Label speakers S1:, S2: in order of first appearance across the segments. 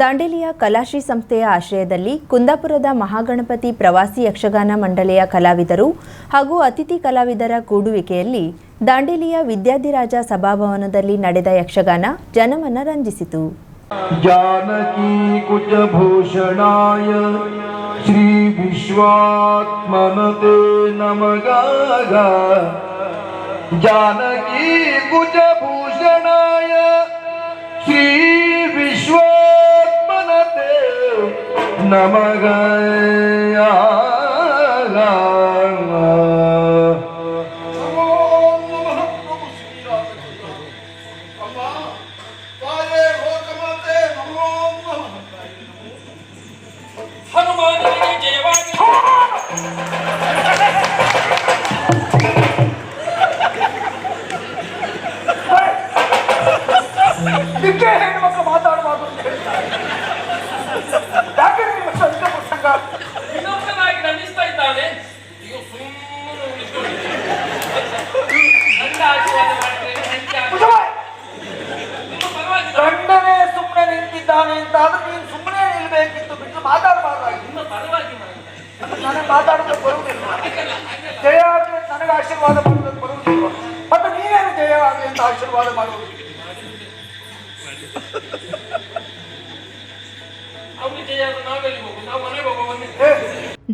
S1: ದಾಂಡೇಲಿಯ ಕಲಾಶ್ರೀ ಸಂಸ್ಥೆಯ ಆಶ್ರಯದಲ್ಲಿ ಕುಂದಾಪುರದ ಮಹಾಗಣಪತಿ ಪ್ರವಾಸಿ ಯಕ್ಷಗಾನ ಮಂಡಳಿಯ ಕಲಾವಿದರು ಹಾಗೂ ಅತಿಥಿ ಕಲಾವಿದರ ಕೂಡುವಿಕೆಯಲ್ಲಿ ದಾಂಡೇಲಿಯ ವಿದ್ಯಾಧಿರಾಜ ಸಭಾಭವನದಲ್ಲಿ ನಡೆದ ಯಕ್ಷಗಾನ ಜನಮನ ರಂಜಿಸಿತು.
S2: ಜಾನಕಿ ಕುಜಭೂಷಣಾಯ ಶ್ರೀ ವಿಶ್ವಾತ್ಮನತೆ ನಮಗಾಗ. ಜಾನಕಿ
S3: ಕುಜಭೂ namagai ಮಾಡಿ
S2: ನನಗೆ ಮಾತಾಡೋದಕ್ಕೆ ಬರುವುದಿಲ್ಲ ಜಯ ಆಗಲಿ ಅಂತ ನನಗೆ ಆಶೀರ್ವಾದ ಮಾಡೋದಕ್ಕೆ ಬರುವುದಿಲ್ಲ ಮತ್ತೆ ನೀನೇನು ಜಯ ಆಗಲಿ ಅಂತ ಆಶೀರ್ವಾದ ಮಾಡುವುದು
S3: ಅವ್ರಿಗೆ ಜಯ ಆದ್ರೆ ನಾವೆಲ್ಲಿ ಹೋಗು ನಾವು ಮನೆಗೆ ಹೋಗೋ ಬನ್ನಿ
S2: ಏ,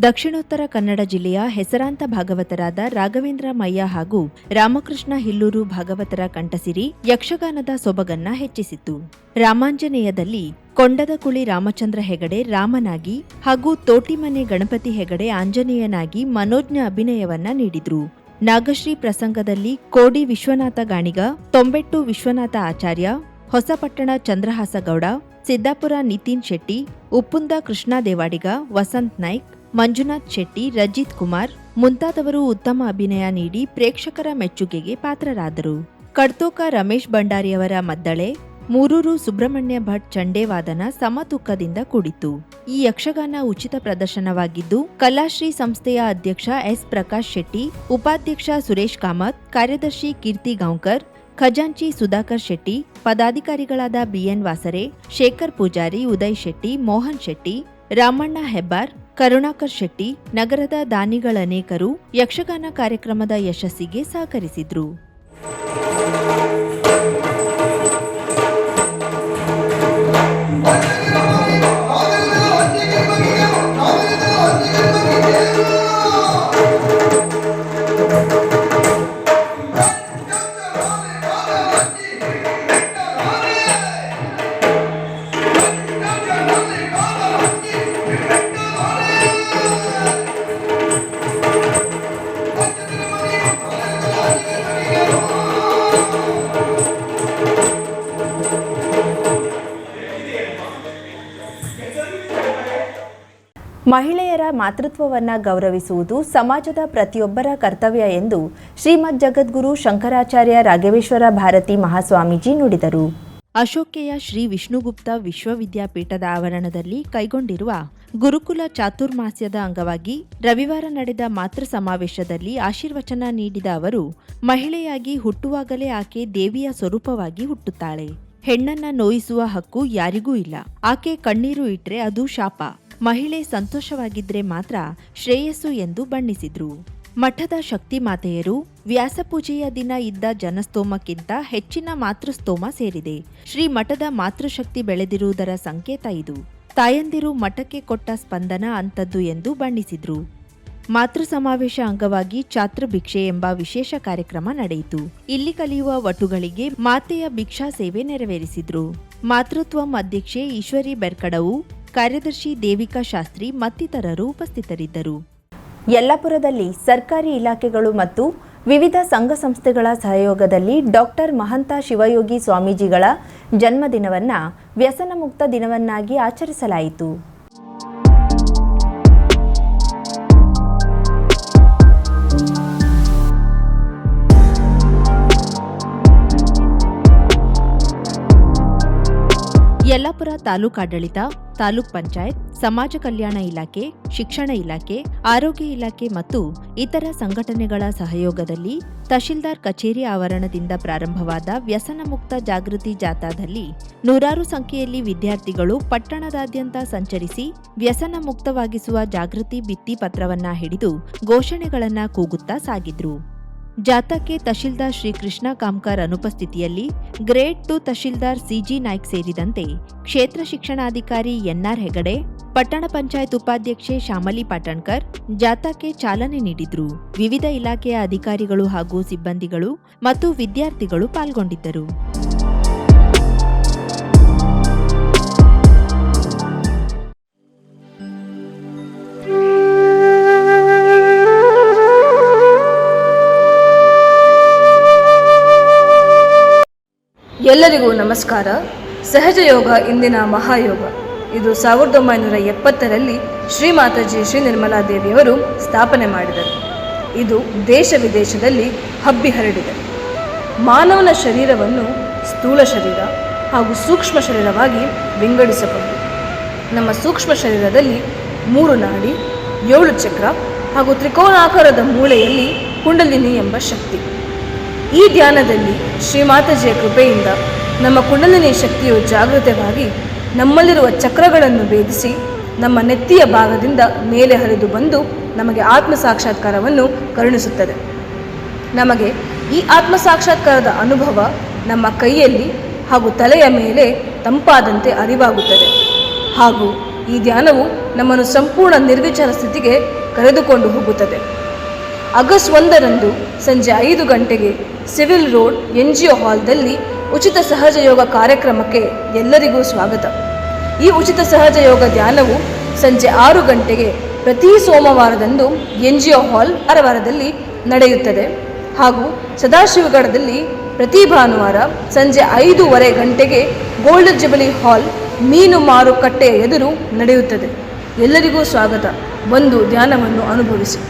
S1: ದಕ್ಷಿಣೋತ್ತರ ಕನ್ನಡ ಜಿಲ್ಲೆಯ ಹೆಸರಾಂತ ಭಾಗವತರಾದ ರಾಘವೇಂದ್ರ ಮಯ್ಯ ಹಾಗೂ ರಾಮಕೃಷ್ಣ ಹಿಲ್ಲೂರು ಭಾಗವತರ ಕಂಠಸಿರಿ ಯಕ್ಷಗಾನದ ಸೊಬಗನ್ನ ಹೆಚ್ಚಿಸಿತು ರಾಮಾಂಜನೇಯದಲ್ಲಿ ಕೊಂಡದ ಕುಳಿ ರಾಮಚಂದ್ರ ಹೆಗಡೆ ರಾಮನಾಗಿ ಹಾಗೂ ತೋಟಿಮನೆ ಗಣಪತಿ ಹೆಗಡೆ ಆಂಜನೇಯನಾಗಿ ಮನೋಜ್ಞ ಅಭಿನಯವನ್ನ ನೀಡಿದ್ರು. ನಾಗಶ್ರೀ ಪ್ರಸಂಗದಲ್ಲಿ ಕೋಡಿ ವಿಶ್ವನಾಥ ಗಾಣಿಗ, ತೊಂಬೆಟ್ಟು ವಿಶ್ವನಾಥ ಆಚಾರ್ಯ, ಹೊಸಪಟ್ಟಣ ಚಂದ್ರಹಾಸಗೌಡ, ಸಿದ್ದಾಪುರ ನಿತಿನ್ ಶೆಟ್ಟಿ, ಉಪ್ಪುಂದ ಕೃಷ್ಣ ದೇವಾಡಿಗ, ವಸಂತ್ ನಾಯ್ಕ್ ಮಂಜುನಾಥ್ ಶೆಟ್ಟಿ, ರಜಿತ್ ಕುಮಾರ್ ಮುಂತಾದವರು ಉತ್ತಮ ಅಭಿನಯ ನೀಡಿ ಪ್ರೇಕ್ಷಕರ ಮೆಚ್ಚುಗೆಗೆ ಪಾತ್ರರಾದರು. ಕಡ್ತೋಕ ರಮೇಶ್ ಭಂಡಾರಿಯವರ ಮದ್ದಳೆ, ಮೂರೂರು ಸುಬ್ರಹ್ಮಣ್ಯ ಭಟ್ ಚಂಡೇವಾದನ ಸಮತೂಕದಿಂದ ಕೂಡಿತು ಈ ಯಕ್ಷಗಾನ ಉಚಿತ ಪ್ರದರ್ಶನವಾಗಿದ್ದು, ಕಲಾಶ್ರೀ ಸಂಸ್ಥೆಯ ಅಧ್ಯಕ್ಷ ಎಸ್. ಪ್ರಕಾಶ್ ಶೆಟ್ಟಿ, ಉಪಾಧ್ಯಕ್ಷ ಸುರೇಶ್ ಕಾಮತ್, ಕಾರ್ಯದರ್ಶಿ ಕೀರ್ತಿ ಗಾಂವ್ಕರ್, ಖಜಾಂಚಿ ಸುಧಾಕರ್ ಶೆಟ್ಟಿ, ಪದಾಧಿಕಾರಿಗಳಾದ ಬಿಎನ್ ವಾಸರೆ, ಶೇಖರ್ ಪೂಜಾರಿ, ಉದಯ್ ಶೆಟ್ಟಿ, ಮೋಹನ್ ಶೆಟ್ಟಿ, ರಾಮಣ್ಣ ಹೆಬ್ಬಾರ್ ಕರುಣಾಕರ್ ಶೆಟ್ಟಿ ನಗರದ ದಾನಿಗಳನೇಕರು ಯಕ್ಷಗಾನ ಕಾರ್ಯಕ್ರಮದ ಯಶಸ್ಸಿಗೆ ಸಹಕರಿಸಿದ್ರು. ಮಾತೃತ್ವವನ್ನ ಗೌರವಿಸುವುದು ಸಮಾಜದ ಪ್ರತಿಯೊಬ್ಬರ ಕರ್ತವ್ಯ ಎಂದು ಶ್ರೀಮದ್ ಜಗದ್ಗುರು ಶಂಕರಾಚಾರ್ಯ ರಾಘವೇಶ್ವರ ಭಾರತಿ ಮಹಾಸ್ವಾಮೀಜಿ ನುಡಿದರು. ಅಶೋಕೆಯ ಶ್ರೀ ವಿಷ್ಣುಗುಪ್ತ ವಿಶ್ವವಿದ್ಯಾಪೀಠದ ಆವರಣದಲ್ಲಿ ಕೈಗೊಂಡಿರುವ ಗುರುಕುಲ ಚಾತುರ್ಮಾಸ್ಯದ ಅಂಗವಾಗಿ ರವಿವಾರ ನಡೆದ ಮಾತೃ ಸಮಾವೇಶದಲ್ಲಿ ಆಶೀರ್ವಚನ ನೀಡಿದ ಅವರು, ಮಹಿಳೆಯಾಗಿ ಹುಟ್ಟುವಾಗಲೇ ಆಕೆ ದೇವಿಯ ಸ್ವರೂಪವಾಗಿ ಹುಟ್ಟುತ್ತಾಳೆ. ಹೆಣ್ಣನ್ನ ನೋಯಿಸುವ ಹಕ್ಕು ಯಾರಿಗೂ ಇಲ್ಲ. ಆಕೆ ಕಣ್ಣೀರು ಇಟ್ರೆ ಅದು ಶಾಪ. ಮಹಿಳೆ ಸಂತೋಷವಾಗಿದ್ರೆ ಮಾತ್ರ ಶ್ರೇಯಸ್ಸು ಎಂದು ಬಣ್ಣಿಸಿದ್ರು. ಮಠದ ಶಕ್ತಿ ಮಾತೆಯರು ವ್ಯಾಸಪೂಜೆಯ ದಿನ ಇದ್ದ ಜನಸ್ತೋಮಕ್ಕಿಂತ ಹೆಚ್ಚಿನ ಮಾತೃಸ್ತೋಮ ಸೇರಿದೆ. ಶ್ರೀ ಮಠದ ಮಾತೃಶಕ್ತಿ ಬೆಳೆದಿರುವುದರ ಸಂಕೇತ ಇದು. ತಾಯಂದಿರು ಮಠಕ್ಕೆ ಕೊಟ್ಟ ಸ್ಪಂದನ ಅಂತದ್ದು ಎಂದು ಬಣ್ಣಿಸಿದ್ರು. ಮಾತೃ ಸಮಾವೇಶ ಅಂಗವಾಗಿ ಛಾತ್ರ ಭಿಕ್ಷೆ ಎಂಬ ವಿಶೇಷ ಕಾರ್ಯಕ್ರಮ ನಡೆಯಿತು. ಇಲ್ಲಿ ಕಲಿಯುವ ವಟುಗಳಿಗೆ ಮಾತೆಯ ಭಿಕ್ಷಾ ಸೇವೆ ನೆರವೇರಿಸಿದ್ರು. ಮಾತೃತ್ವಂ ಅಧ್ಯಕ್ಷೆ ಈಶ್ವರಿ ಬೆರ್ಕಡವು ಕಾರ್ಯದರ್ಶಿ ದೇವಿಕಾ ಶಾಸ್ತ್ರಿ ಮತ್ತಿತರರು ಉಪಸ್ಥಿತರಿದ್ದರು. ಯಲ್ಲಾಪುರದಲ್ಲಿ ಸರ್ಕಾರಿ ಇಲಾಖೆಗಳು ಮತ್ತು ವಿವಿಧ ಸಂಘ ಸಂಸ್ಥೆಗಳ ಸಹಯೋಗದಲ್ಲಿ ಡಾಕ್ಟರ್ ಮಹಂತ ಶಿವಯೋಗಿ ಸ್ವಾಮೀಜಿಗಳ ಜನ್ಮದಿನವನ್ನು ವ್ಯಸನ ಮುಕ್ತ ದಿನವನ್ನಾಗಿ ಆಚರಿಸಲಾಯಿತು. ಯಲ್ಲಾಪುರ ತಾಲೂಕಾಡಳಿತ ತಾಲೂಕ್ ಪಂಚಾಯತ್, ಸಮಾಜ ಕಲ್ಯಾಣ ಇಲಾಖೆ, ಶಿಕ್ಷಣ ಇಲಾಖೆ, ಆರೋಗ್ಯ ಇಲಾಖೆ ಮತ್ತು ಇತರ ಸಂಘಟನೆಗಳ ಸಹಯೋಗದಲ್ಲಿ ತಹಶೀಲ್ದಾರ್ ಕಚೇರಿ ಆವರಣದಿಂದ ಪ್ರಾರಂಭವಾದ ವ್ಯಸನ ಮುಕ್ತ ಜಾಗೃತಿ ಜಾಥಾದಲ್ಲಿ ನೂರಾರು ಸಂಖ್ಯೆಯಲ್ಲಿ ವಿದ್ಯಾರ್ಥಿಗಳು ಪಟ್ಟಣದಾದ್ಯಂತ ಸಂಚರಿಸಿ ವ್ಯಸನ ಮುಕ್ತವಾಗಿಸುವ ಜಾಗೃತಿ ಭಿತ್ತಿ ಪತ್ರವನ್ನ ಹಿಡಿದು ಘೋಷಣೆಗಳನ್ನ ಕೂಗುತ್ತಾ ಸಾಗಿದ್ರು. ಜಾಥಾಕ್ಕೆ ತಹಶೀಲ್ದಾರ್ ಶ್ರೀಕೃಷ್ಣ ಕಾಮ್ಕಾರ್ ಅನುಪಸ್ಥಿತಿಯಲ್ಲಿ grade two tahsildar C G Naik ಸೇರಿದಂತೆ ಕ್ಷೇತ್ರ ಶಿಕ್ಷಣಾಧಿಕಾರಿ ಎನ್ಆರ್ ಹೆಗಡೆ, ಪಟ್ಟಣ ಪಂಚಾಯತ್ ಉಪಾಧ್ಯಕ್ಷೆ ಶ್ಯಾಮಲಿ ಪಾಟಣ್ಕರ್ ಜಾಥಾಕ್ಕೆ ಚಾಲನೆ ನೀಡಿದ್ರು. ವಿವಿಧ ಇಲಾಖೆಯ ಅಧಿಕಾರಿಗಳು ಹಾಗೂ ಸಿಬ್ಬಂದಿಗಳು ಮತ್ತು ವಿದ್ಯಾರ್ಥಿಗಳು ಪಾಲ್ಗೊಂಡಿದ್ದರು.
S4: ಎಲ್ಲರಿಗೂ ನಮಸ್ಕಾರ. ಸಹಜ ಯೋಗ ಇಂದಿನ ಮಹಾಯೋಗ. ಇದು ಸಾವಿರದ ಒಂಬೈನೂರ ಎಪ್ಪತ್ತರಲ್ಲಿ ಶ್ರೀ ಮಾತಾಜಿ ಶ್ರೀ ನಿರ್ಮಲಾ ದೇವಿಯವರು ಸ್ಥಾಪನೆ ಮಾಡಿದರು. ಇದು ದೇಶ ವಿದೇಶದಲ್ಲಿ ಹಬ್ಬಿ ಹರಡಿದೆ. ಮಾನವನ ಶರೀರವನ್ನು ಸ್ಥೂಲ ಶರೀರ ಹಾಗೂ ಸೂಕ್ಷ್ಮ ಶರೀರವಾಗಿ ವಿಂಗಡಿಸಬಹುದು. ನಮ್ಮ ಸೂಕ್ಷ್ಮ ಶರೀರದಲ್ಲಿ ಮೂರು ನಾಡಿ, ಏಳು ಚಕ್ರ ಹಾಗೂ ತ್ರಿಕೋನಾಕಾರದ ಮೂಳೆಯಲ್ಲಿ ಕುಂಡಲಿನಿ ಎಂಬ ಶಕ್ತಿ. ಈ ಧ್ಯಾನದಲ್ಲಿ ಶ್ರೀಮಾತಾಜಿಯ ಕೃಪೆಯಿಂದ ನಮ್ಮ ಕುಂಡಲಿನಿ ಶಕ್ತಿಯು ಜಾಗೃತವಾಗಿ ನಮ್ಮಲ್ಲಿರುವ ಚಕ್ರಗಳನ್ನು ಭೇದಿಸಿ ನಮ್ಮ ನೆತ್ತಿಯ ಭಾಗದಿಂದ ಮೇಲೆ ಹರಿದು ಬಂದು ನಮಗೆ ಆತ್ಮ ಸಾಕ್ಷಾತ್ಕಾರವನ್ನು ಕರುಣಿಸುತ್ತದೆ. ನಮಗೆ ಈ ಆತ್ಮ ಸಾಕ್ಷಾತ್ಕಾರದ ಅನುಭವ ನಮ್ಮ ಕೈಯಲ್ಲಿ ಹಾಗೂ ತಲೆಯ ಮೇಲೆ ತಂಪಾದಂತೆ ಅರಿವಾಗುತ್ತದೆ. ಹಾಗೂ ಈ ಧ್ಯಾನವು ನಮ್ಮನ್ನು ಸಂಪೂರ್ಣ ನಿರ್ವಿಚಾರ ಸ್ಥಿತಿಗೆ ಕರೆದುಕೊಂಡು ಹೋಗುತ್ತದೆ. ಆಗಸ್ಟ್ ಒಂದರಂದು ಸಂಜೆ ಐದು ಗಂಟೆಗೆ civil road N G O ಹಾಲ್ದಲ್ಲಿ ಉಚಿತ ಸಹಜ ಯೋಗ ಕಾರ್ಯಕ್ರಮಕ್ಕೆ ಎಲ್ಲರಿಗೂ ಸ್ವಾಗತ. ಈ ಉಚಿತ ಸಹಜ ಯೋಗ ಧ್ಯಾನವು ಸಂಜೆ ಆರು ಗಂಟೆಗೆ ಪ್ರತಿ ಸೋಮವಾರದಂದು ಎನ್ ಜಿ ಒ ಹಾಲ್ ಅರವಾರದಲ್ಲಿ ನಡೆಯುತ್ತದೆ. ಹಾಗೂ ಸದಾಶಿವಗಢದಲ್ಲಿ ಪ್ರತಿ ಭಾನುವಾರ ಸಂಜೆ ಐದೂವರೆ ಗಂಟೆಗೆ ಗೋಲ್ಡ್ ಜುಬಲಿ ಹಾಲ್ ಮೀನು ಮಾರುಕಟ್ಟೆಯ ಎದುರು ನಡೆಯುತ್ತದೆ. ಎಲ್ಲರಿಗೂ ಸ್ವಾಗತ. ಬಂದು ಧ್ಯಾನವನ್ನು ಅನುಭವಿಸಿ.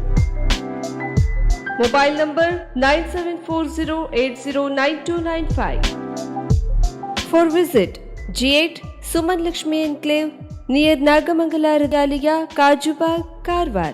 S5: mobile number 9740809295 for visit G at Suman Lakshmi enclave near Nagamangala रदालिया Kajubag, Karwar.